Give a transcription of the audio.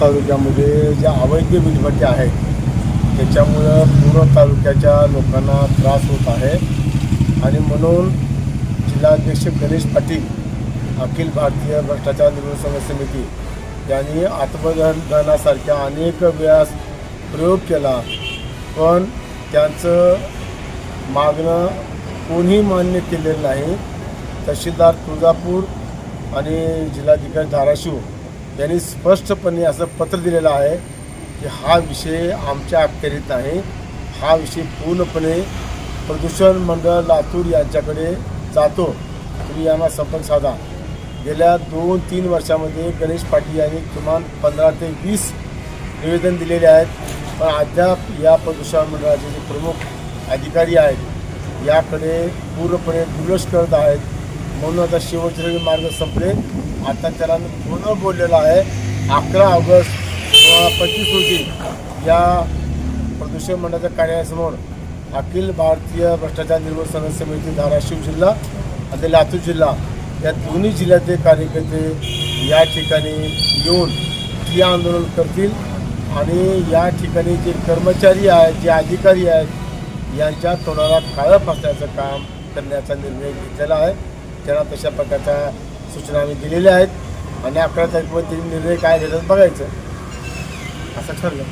तालुक्यामध्ये ज्या अवैध वीजभट्टी आहेत त्याच्यामुळं पूर्ण तालुक्याच्या लोकांना त्रास होत आहे. आणि म्हणून जिल्हाध्यक्ष गणेश पाटील अखिल भारतीय भ्रष्टाचार निर्मूलन समिती यांनी आत्मदहनासारख्या अनेक वेळास प्रयोग केला पण त्यांचं मागणं कोणीही मान्य केलेलं नाही. तहसीलदार तुळजापूर आणि जिल्हाधिकारी धाराशिव यांनी स्पष्टपणे असं पत्र दिलेलं आहे की हा विषय आमच्या अखत्यारीत नाही हा विषय पूर्णपणे प्रदूषण मंडळ लातूर यांच्याकडे जातो. तुम्ही यांना संपर्क साधा. गेल्या दोन तीन वर्षामध्ये गणेश पाटील यांनी किमान पंधरा ते वीस निवेदन दिलेले आहेत. पण अद्याप या प्रदूषण मंडळाचे जे प्रमुख अधिकारी आहेत याकडे पूर्णपणे दुर्लक्ष करत आहेत. म्हणून आता शेवटचे मार्ग संपले. आता त्याला मी पुन्हा बोललेला आहे. अकरा ऑगस्ट दोन हजार पंचवीस रोजी या प्रदूषण मंडळाच्या कार्यालयासमोर अखिल भारतीय भ्रष्टाचार निर्मूलन समिती धाराशिव जिल्हा आणि लातूर जिल्हा या दोन्ही जिल्ह्यातले कार्यकर्ते या ठिकाणी येऊन ठिय्या आंदोलन करतील. आणि या ठिकाणी जे कर्मचारी आहेत जे अधिकारी आहेत यांच्या तोंडाला काळं फासण्याचं काम करण्याचा निर्णय घेतलेला आहे. त्यांना तशा प्रकारच्या सूचना आम्ही दिलेल्या आहेत. आणि अकरा तारखेमध्ये निर्णय काय घेतात बघायचं. असं ठरलं.